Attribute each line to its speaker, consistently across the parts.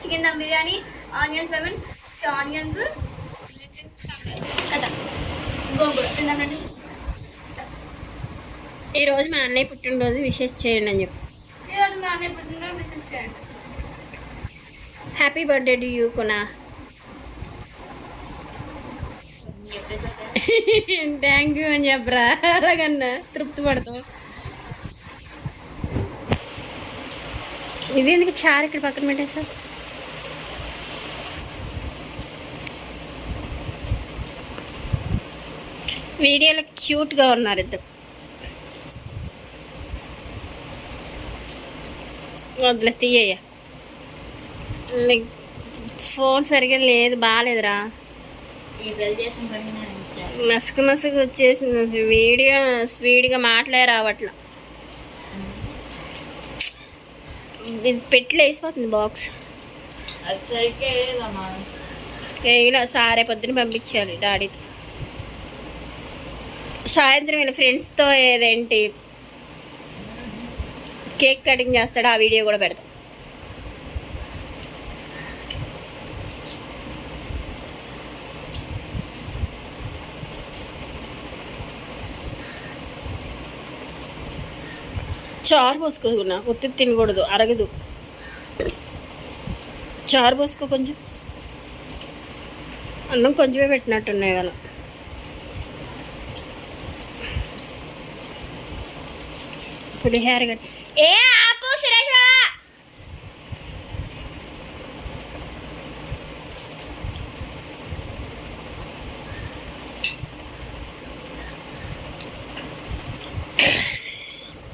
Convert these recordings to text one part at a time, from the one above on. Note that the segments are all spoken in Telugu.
Speaker 1: Chicken dum biryani onions lemon onions కదా గోంగూర. తిందామండి
Speaker 2: ఈ రోజు మా అన్నయ్య పుట్టినరోజు విషెస్ చేయండి అని చెప్పి.
Speaker 1: ఈరోజు మా అన్నయ్య పుట్టినరోజు విషెస్ చేయండి.
Speaker 2: హ్యాపీ బర్త్డే టు యూ కునా థ్యాంక్ యూ అని చెప్పరా? అలాగన్నా తృప్తి పడతాం ఇది ఎందుకు చారు ఇక్కడ పక్కన పెట్టేసా వీడియోలో క్యూట్గా ఉన్నారు ఇద్దరు. వదిలే నీకు ఫోన్ సరిగ్గా లేదు బాగాలేదురా. మసుకు మసుకు వచ్చేసింది. వీడియో స్పీడ్గా మాట్లాడే రావట్లా ఇది పెట్లో వేసిపోతుంది బాక్స్. ఇలా సారే పొద్దున పంపించాలి డాడీ. సాయంత్రం వీళ్ళ ఫ్రెండ్స్తో ఏదేంటి? కేక్ కటింగ్ చేస్తాడు ఆ వీడియో కూడా పెడతాం. చారు పోసుకోకున్నా ఒత్తి తినకూడదు అరగదు. చారు పోసుకో కొంచెం. అన్నం కొంచెమే పెట్టినట్టున్నాయి కదా. పులిహార ఏ ఆపు సురేష్ బావ!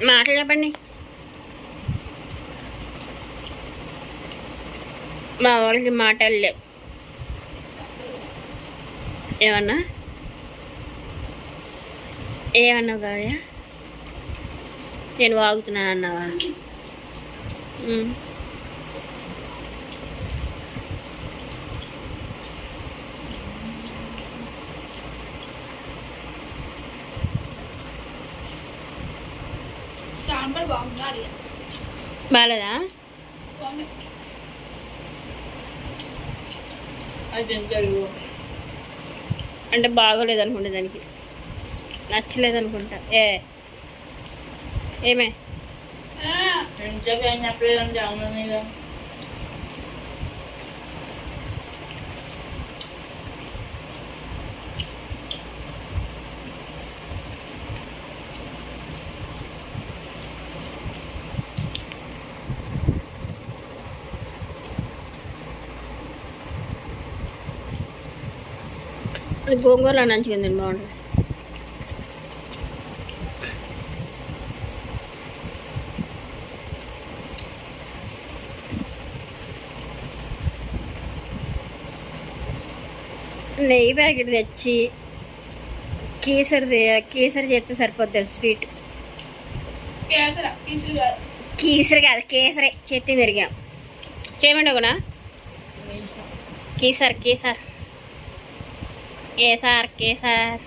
Speaker 2: మాటలు చెప్పండి మా వాళ్ళకి మాటలు లేవు. ఏమన్నా? ఏమన్నావు కావ్య? నేను వాగుతున్నాను అన్నావా
Speaker 1: సాంబార్ బాగుంది జరుగు
Speaker 2: అంటే బాగోలేదు అనుకుంటా దానికి. నచ్చలేదు అనుకుంటా. ఏ ఏమే?
Speaker 1: నేను చెప్పి ఏం చెప్పలేదంటే అవును
Speaker 2: గోంగూరలో మంచిగా ఉంది బాగుంటుంది. నెయ్యి ప్యాకెట్ తెచ్చి కేసరి కేసరి చేస్తే సరిపోద్ది స్వీట్?
Speaker 1: కేసర? కాదు.
Speaker 2: కీసరి కాదు కేసరి. చేతి పెరిగాం. చేయమండి ఒకనా కేసర్ కేసర్. కేసర్ కేసర్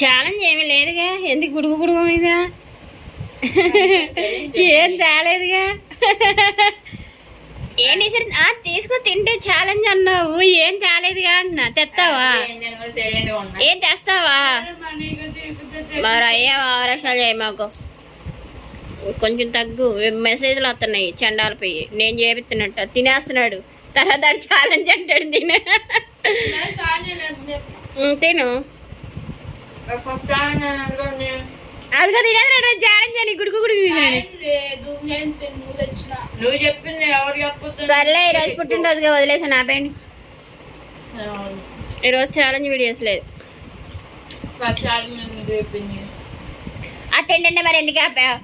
Speaker 2: ఛాలెంజ్ ఏమీ లేదుగా. ఎందుకు గుడుగు గుడుగు మీద ఏం తేలేదుగా? ఏం డిసైడ్ ఆ తీసుకో తింటే ఛాలెంజ్ అన్నావు. ఏం తేలేదుగా అంటున్నా తెస్తావా ఏం తెస్తావా? మరి అయ్యే చేయి మాకు. కొంచెం తగ్గు. మెసేజ్లు వస్తున్నాయి. చండాల పోయి నేను చేపిస్తున్నట్టు. తినేస్తున్నాడు. తర్వాత ఛాలెంజ్ అంటాడు తిను. తిను. అదిగో తినేస్తున్నాడు ఛాలెంజ్ అని గుడుకు గుడుకు తినేది.
Speaker 3: నువ్వు చెప్పింది ఎవరు చెప్పొద్దు
Speaker 2: సర్లే ఈరోజు పుట్టినరోజుగా వదిలేసాను ఆపేయండి ఈరోజు ఛాలెంజ్ వీడియోస్ లేదు.
Speaker 3: పక్షాలు నేను చెప్పింది.
Speaker 2: ఆ తిండి మరి ఎందుకు ఆపావు?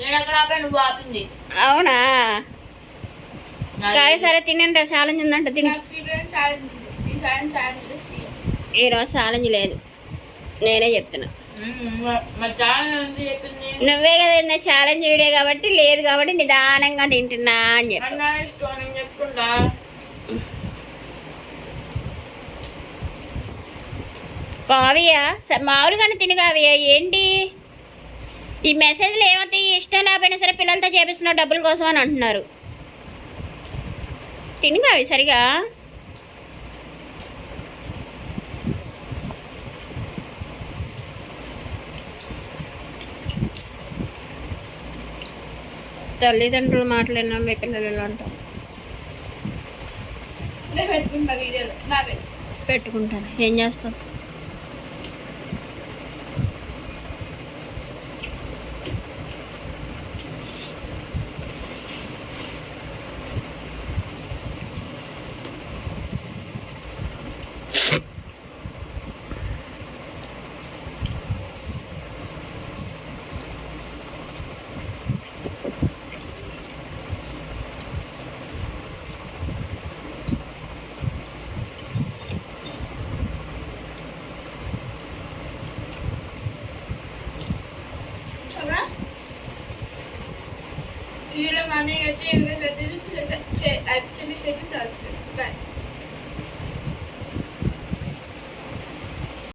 Speaker 3: నేను అక్కడ ఆపా నువ్వు ఆపింది.
Speaker 2: అవునా? కాయ సరే తినండి ఛాలెంజ్ ఉందంట తిని. ఈరోజు ఛాలెంజ్ లేదు. నేనే చెప్తున్నా. నువ్వే కదా ఛాలెంజ్ వీడియో కాబట్టి లేదు కాబట్టి నిదానంగా తింటున్నా అని చెప్పి.
Speaker 3: అన్నా ఇష్టం నేను చెప్పుకుంటా.
Speaker 2: కావ్య మామూలుగానే తిని కావ్య ఏంటి? ఈ మెసేజ్లు ఏమవుతాయి ఇష్టం లేకపోయినా సరే పిల్లలతో చేపిస్తున్న డబ్బుల కోసం అని అంటున్నారు. తిని కావ్య సరిగా. తల్లిదండ్రులు మాట్లాడిన మీ పిల్లలు ఎలా
Speaker 1: నేను పెట్టుకుంటా.
Speaker 2: పెట్టుకుంటాను. ఏం చేస్తాం?
Speaker 1: You're a man, you're a dream, you're a dream, you're a dream, you're a dream, you're a dream, you're a dream, you're a dream,